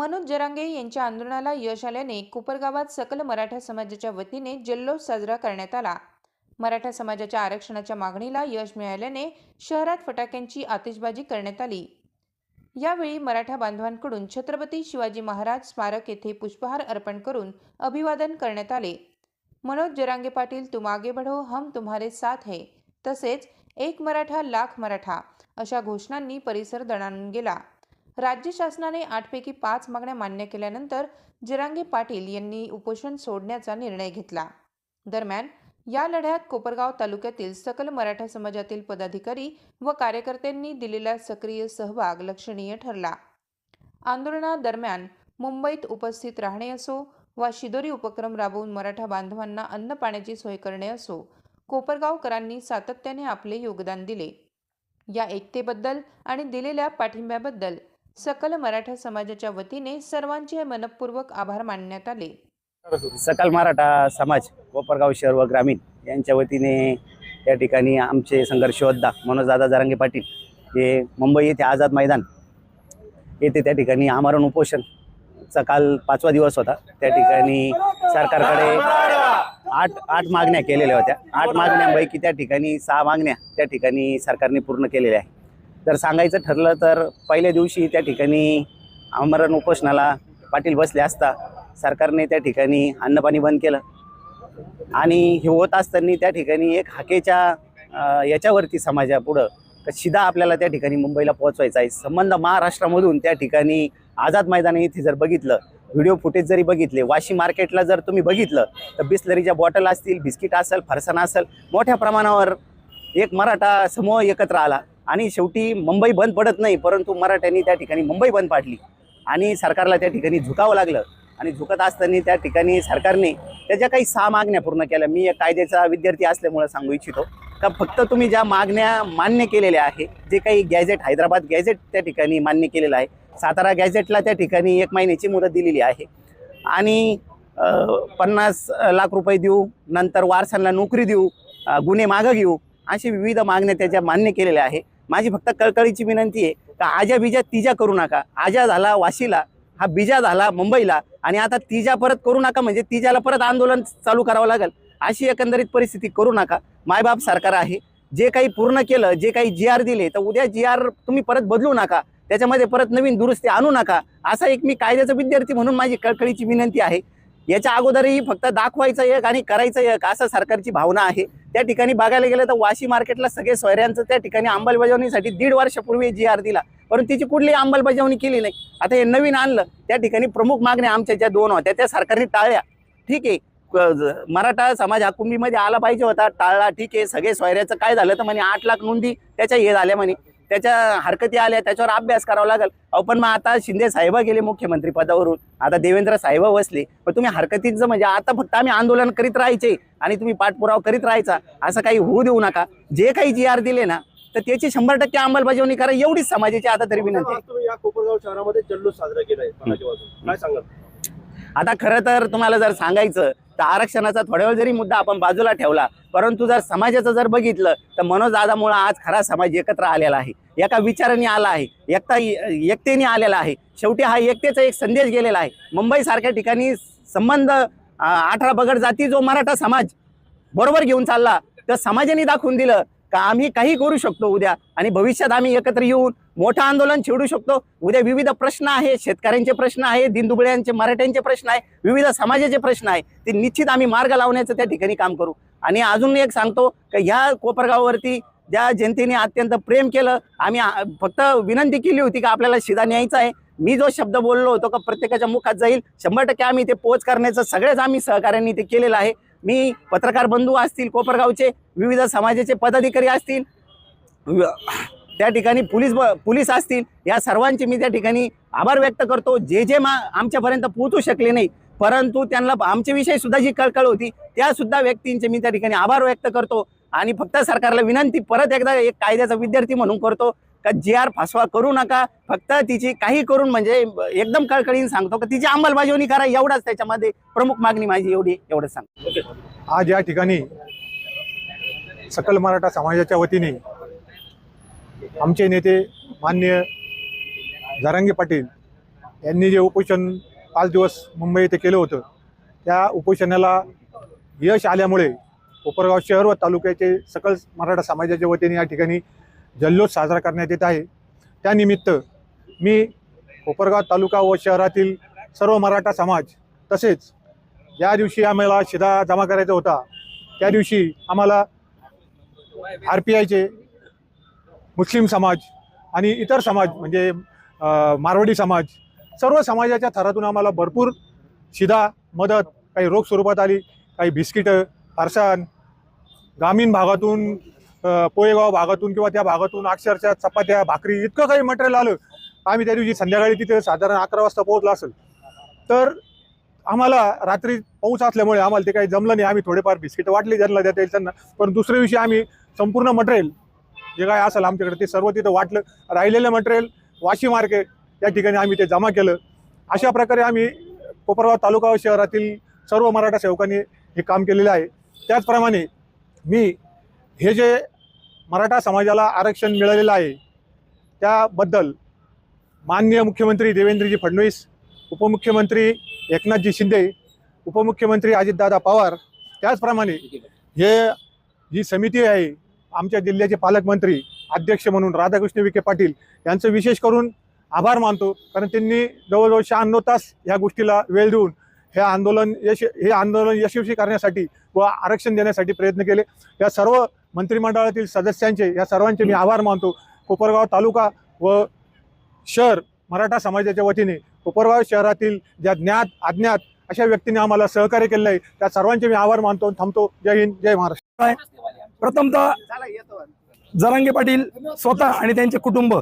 मनोज जरांगे यांच्या आंदोलनाला यश आल्याने कोपरगावात सकल मराठा समाजाच्या वतीने जल्लोष साजरा करण्यात आला. मराठा समाजाच्या आरक्षणाच्या मागणीला यश मिळाल्याने शहरात फटाक्यांची आतिषबाजी करण्यात आली. यावेळी मराठा बांधवांकडून छत्रपती शिवाजी महाराज स्मारक येथे पुष्पहार अर्पण करून अभिवादन करण्यात आले. मनोज जरांगे पाटील तुम आगे बढ़ो हम तुम्हारे साथ है. तसेच एक मराठा लाख मराठा अशा घोषणांनी परिसर दणाणून गेला. राज्य शासनाने आठपैकी पाच मागण्या मान्य केल्यानंतर जिरांगे पाटील यांनी उपोषण सोडण्याचा निर्णय घेतला. दरम्यान या लढ्यात कोपरगाव तालुक्यातील सकल मराठा समाजातील पदाधिकारी व कार्यकर्त्यांनी दिलेला सक्रिय सहभाग लक्षणीय ठरला. आंदोलनादरम्यान मुंबईत उपस्थित राहणे असो वा शिदोरी उपक्रम राबवून मराठा बांधवांना अन्न पाण्याची सोय करणे असो कोपरगावकरांनी सातत्याने आपले योगदान दिले. या एकतेबद्दल आणि दिलेल्या पाठिंब्याबद्दल सकल मराठा समाजाच्या वतीने सर्वांचे मनपूर्वक आभार मानण्यात आले. सकल मराठा समाज कोपरगाव शहर व ग्रामीण यांच्या वतीने या ठिकाणी आमचे संघर्ष योद्धा मनोजदादा जरांगे पाटील हे मुंबई येथे आझाद मैदान येथे त्या ठिकाणी आमरण उपोषणचा काल पाचवा दिवस होता. त्या ठिकाणी सरकारकडे आठ आठ मागण्या केलेल्या होत्या. आठ मागण्यांपैकी त्या ठिकाणी सहा मागण्या त्या ठिकाणी सरकारने पूर्ण केलेल्या आहे तर सांगायचं ठरलं तर पहिल्या दिवशी त्या ठिकाणी आमरण उपोषणाला पाटील बसले असता सरकारने त्या ठिकाणी अन्नपाणी बंद केलं. आणि हे होत असताना त्या ठिकाणी एक हाकेच्या याच्यावरती समाजापुढं तर शिदा आपल्याला त्या ठिकाणी मुंबईला पोहोचवायचा आहे. संबंध महाराष्ट्रामधून त्या ठिकाणी आझाद मैदान इथे जर बघितलं व्हिडिओ फुटेज जरी बघितले वाशी मार्केटला जर तुम्ही बघितलं तर बिस्लरीच्या बॉटल असतील बिस्किट असेल फरसाणा असेल मोठ्या प्रमाणावर एक मराठा समूह एकत्र आला. आणि शेवटी मुंबई बंद पडत नाही परंतु मराठ्यांनी त्या ठिकाणी मुंबई बंद पाडली. आणि सरकारला त्या ठिकाणी झुकावं लागलं. आणि झुकत असताना त्या ठिकाणी सरकारने त्याच्या काही सहा मागण्या पूर्ण केल्या. मी एक कायद्याचा विद्यार्थी असल्यामुळे सांगू इच्छितो. का फक्त तुम्ही ज्या मागण्या मान्य केलेल्या आहे जे काही गॅझेट हैदराबाद गॅझेट त्या ठिकाणी मान्य केलेलं आहे सातारा गॅझेटला त्या ठिकाणी एक महिन्याची मुदत दिलेली आहे. आणि पन्नास लाख रुपये देऊ नंतर वारसांना नोकरी देऊ गुन्हे मागं घेऊ अशी विविध मागण्या त्याच्या मान्य केलेल्या आहे. माझी फक्त कळकळीची विनंती आहे का आजा बिजा तिजा करू नका. आजा झाला वाशीला हा बिजा झाला मुंबईला आणि आता तिजा परत करू नका म्हणजे तिजाला परत आंदोलन चालू करावं लागेल. अशी एकंदरीत परिस्थिती करू नका. मायबाप सरकार आहे. जे काही पूर्ण केलं जे काही जी आर दिले तर उद्या जी आर तुम्ही परत बदलू नका. त्याच्यामध्ये परत नवीन दुरुस्ती आणू नका. असा एक मी कायद्याचा विद्यार्थी म्हणून माझी कळकळीची विनंती आहे. याच्या अगोदरही फक्त दाखवायचं एक आणि करायचं एक असं सरकारची भावना आहे. त्या ठिकाणी बघायला गेलं तर वाशी मार्केटला सगळे सोयऱ्यांचं त्या ठिकाणी अंमलबजावणीसाठी दीड वर्षापूर्वी जी आर दिला परंतु तिची कुठलीही अंमलबजावणी केली नाही. आता हे नवीन आणलं त्या ठिकाणी प्रमुख मागण्या आमच्या ज्या दोन होत्या त्या सरकारने टाळल्या. ठीक आहे. मराठा समाज हाकुंबीमध्ये आला पाहिजे होता टाळला. ठीक आहे. सगळे सोयऱ्याचं काय झालं तर म्हणे आठ लाख नोंदी त्याच्या हे झाल्या म्हणे. त्याच्या हरकती आल्या त्याच्यावर अभ्यास करावा लागेल. अहो पण मग आता शिंदे साहेब गेले मुख्यमंत्री पदावरून. आता देवेंद्र साहेब बसले पण तुम्ही हरकतीचं म्हणजे आता फक्त आम्ही आंदोलन करीत राहायचे आणि तुम्ही पाठपुरावा करीत राहायचा. असं काही होऊ देऊ नका. जे काही जी आर दिले ना तर त्याची शंभर टक्के अंमलबजावणी करा. एवढीच समाजाची आता तरी विनंती. या कोपरगाव शहरामध्ये जल्लोष साजरा केलाय. आता खरं तर तुम्हाला जर सांगायचं तर आरक्षणाचा थोड्या वेळ जरी मुद्दा आपण बाजूला ठेवला परंतु जर समाजाचं जर बघितलं तर मनोज दादामुळं आज खरा समाज एकत्र आलेला आहे. एका विचाराने आला आहे एकता एकतेने आलेला आहे. शेवटी हा एकतेचा एक संदेश गेलेला आहे. मुंबईसारख्या ठिकाणी संबंध अठरा बगड जाती जो मराठा समाज बरोबर घेऊन चालला तर समाजाने दाखवून दिलं का आम्ही काही करू शकतो उद्या? आणि भविष्यात आम्ही एकत्र येऊन मोठं आंदोलन छेडू शकतो. उद्या विविध प्रश्न आहे शेतकऱ्यांचे प्रश्न आहे दिनदुबळ्यांचे मराठ्यांचे प्रश्न आहे विविध समाजाचे प्रश्न आहे ते निश्चित आम्ही मार्ग लावण्याचं त्या ठिकाणी काम करू. आणि अजून एक सांगतो की ह्या कोपरगाववरती ज्या जनतेने अत्यंत प्रेम केलं आम्ही फक्त विनंती केली होती का आपल्याला शिदा न्यायचा आहे. मी जो शब्द बोललो होतो का प्रत्येकाच्या मुखात जाईल. शंभर टक्के आम्ही ते पोच करण्याचं सगळ्याच आम्ही सहकार्यांनी ते केलेलं आहे. मी पत्रकार बंधू असतील कोपरगावचे विविध समाजाचे पदाधिकारी असतील त्या ठिकाणी पोलीस ब- पोलीस असतील या सर्वांचे मी त्या ठिकाणी आभार व्यक्त करतो. जे जे मा आमच्यापर्यंत पोहोचू शकले नाही परंतु त्यांना आमच्याविषयी सुद्धा जी कळकळ होती त्यासुद्धा व्यक्तींचे मी त्या ठिकाणी आभार व्यक्त करतो. आणि फक्त सरकारला विनंती परत एकदा एक कायद्याचा विद्यार्थी म्हणून करतो का जी आर फसवा करू नका. फक्त तिची काही करून म्हणजे एकदम कळकळीने सांगतो का तिची अंमलबजावणी करा एवढाच त्याच्यामध्ये प्रमुख मागणी माझी एवढी एवढंच सांगतो. आज या ठिकाणी सकल मराठा समाजाच्या वतीने आमचे नेते मान्य जारांगे पाटील यांनी जे उपोषण पाच दिवस मुंबई येथे केलं होतं त्या उपोषणाला यश आल्यामुळे कोपरगाव शहर व तालुक्याचे सकल मराठा समाजाच्या वतीने या ठिकाणी जल्लोष साजरा करण्यात येत आहे. त्यानिमित्त मी कोपरगाव तालुका व शहरातील सर्व मराठा समाज तसेच ज्या दिवशी आम्हाला शिधा जमा करायचा होता. त्या दिवशी आम्हाला आर पी आयचे मुस्लिम समाज आणि इतर समाज म्हणजे मारवाडी समाज सर्व समाजाच्या थरातून आम्हाला भरपूर शिधा मदत काही रोख स्वरूपात आली काही बिस्किटं फारसान ग्रामीण भागातून पोळेगाव भागातून किंवा त्या भागातून अक्षरशः चपात्या भाकरी इतकं काही मटेरियल आलं आम्ही त्या दिवशी संध्याकाळी तिथे साधारण अकरा वाजता पोहोचला असेल. तर आम्हाला रात्री पाऊस असल्यामुळे आम्हाला ते काही जमलं नाही. आम्ही थोडेफार बिस्किटं वाटली त्यांना देता येईल त्यांना. पण दुसऱ्या दिवशी आम्ही संपूर्ण मटेरियल जे काय असेल आमच्याकडे ते सर्व तिथं वाटलं. राहिलेलं मटेरियल वाशी मार्गे या ठिकाणी आम्ही ते जमा केलं. अशा प्रकारे आम्ही कोपरगाव तालुका व शहरातील सर्व मराठा सेवकांनी हे काम केलेलं आहे. त्याचप्रमाणे मी हे जे मराठा समाजाला आरक्षण मिळालेलं आहे त्याबद्दल माननीय मुख्यमंत्री देवेंद्रजी फडणवीस उपमुख्यमंत्री एकनाथजी शिंदे उपमुख्यमंत्री अजितदादा पवार त्याचप्रमाणे हे जी समिती आहे आमच्या जिल्ह्याचे पालकमंत्री अध्यक्ष म्हणून राधाकृष्ण विखे पाटील यांचं विशेष करून आभार मानतो कारण त्यांनी जवळजवळ शहाण्णव तास ह्या गोष्टीला वेळ देऊन हे आंदोलन यश हे आंदोलन यशस्वी करण्यासाठी व आरक्षण देण्यासाठी प्रयत्न केले. या सर्व मंत्रिमंडळातील सदस्यांचे या सर्वांचे मी आभार मानतो. कोपरगाव तालुका व शहर मराठा समाजाच्या वतीने कोपरगाव शहरातील ज्या ज्ञात अज्ञात अशा व्यक्तींनी आम्हाला सहकार्य केलं आहे त्या सर्वांचे मी आभार मानतो थांबतो. जय हिंद जय महाराष्ट्र. प्रथमतः जरांगे पाटील स्वतः आणि त्यांचे कुटुंब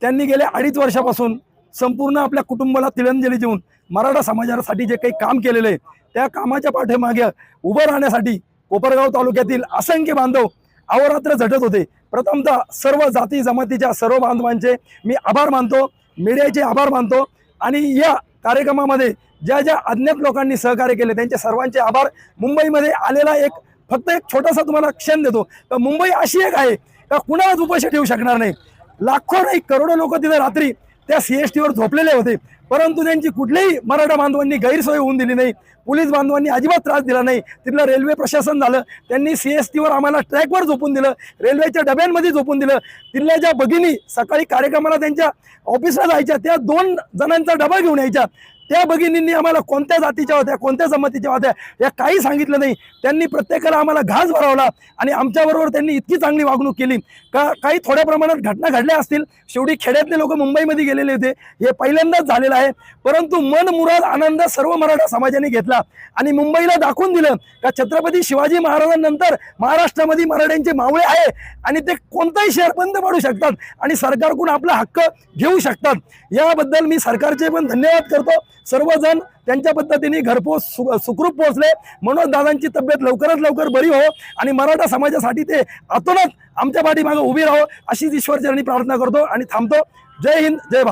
त्यांनी गेल्या अडीच वर्षापासून संपूर्ण आपल्या कुटुंबाला तिलंजली देऊन मराठा समाजासाठी जे काही काम केलेलं आहे त्या कामाच्या पाठीमागे उभं राहण्यासाठी कोपरगाव तालुक्यातील असंख्य बांधव अहोरात्र झटत होते. प्रथमतः सर्व जाती जमातीच्या सर्व बांधवांचे मी आभार मानतो मीडियाचे आभार मानतो आणि या कार्यक्रमामध्ये ज्या ज्या अज्ञात लोकांनी सहकार्य केले त्यांचे सर्वांचे आभार. मुंबईमध्ये आलेला एक फक्त एक छोटासा तुम्हाला क्षण देतो. तर मुंबई अशी एक आहे का कुणालाच उपाशी ठेवू शकणार नाही. लाखो नाही करोडो लोक तिथे रात्री त्या सी एस टीवर झोपलेले होते. परंतु त्यांची कुठल्याही मराठा बांधवांनी गैरसोय होऊन दिली नाही. पोलीस बांधवांनी अजिबात त्रास दिला नाही. तिथलं रेल्वे प्रशासन झालं. त्यांनी सी एस टीवर आम्हाला ट्रॅकवर झोपून दिलं. रेल्वेच्या डब्यांमध्ये झोपून दिलं. तिथल्या ज्या भगिनी सकाळी कार्यक्रमाला त्यांच्या ऑफिसला जायच्या त्या दोन जणांचा डबा घेऊन यायच्या. त्या भगिनींनी आम्हाला कोणत्या जातीच्या होत्या कोणत्या जमातीच्या होत्या या काही सांगितलं नाही. त्यांनी प्रत्येकाला आम्हाला घास भरवला आणि आमच्याबरोबर त्यांनी इतकी चांगली वागणूक केली. का काही थोड्या प्रमाणात घटना घडल्या असतील शेवटी खेड्यातले लोक मुंबईमध्ये गेलेले होते हे पहिल्यांदाच झालेलं आहे. परंतु मन मुराद आनंद सर्व मराठा समाजाने घेतला आणि मुंबईला दाखवून दिलं का छत्रपती शिवाजी महाराजांनंतर महाराष्ट्रामध्ये मराठ्यांचे मावळे आहे आणि ते कोणताही शहर बंद पाडू शकतात आणि सरकारकडून आपला हक्क घेऊ शकतात. याबद्दल मी सरकारचे पण धन्यवाद करतो. सर्वजण त्यांच्या पद्धतीने घरपोच सु सुखरूप पोहोचले. म्हणून दादांची तब्येत लवकरात लवकर बरी हो आणि मराठा समाजासाठी ते आतोनात आमच्या पाठीमागं उभी राहो अशीच ईश्वरचरणी प्रार्थना करतो आणि थांबतो. जय हिंद जय भारत.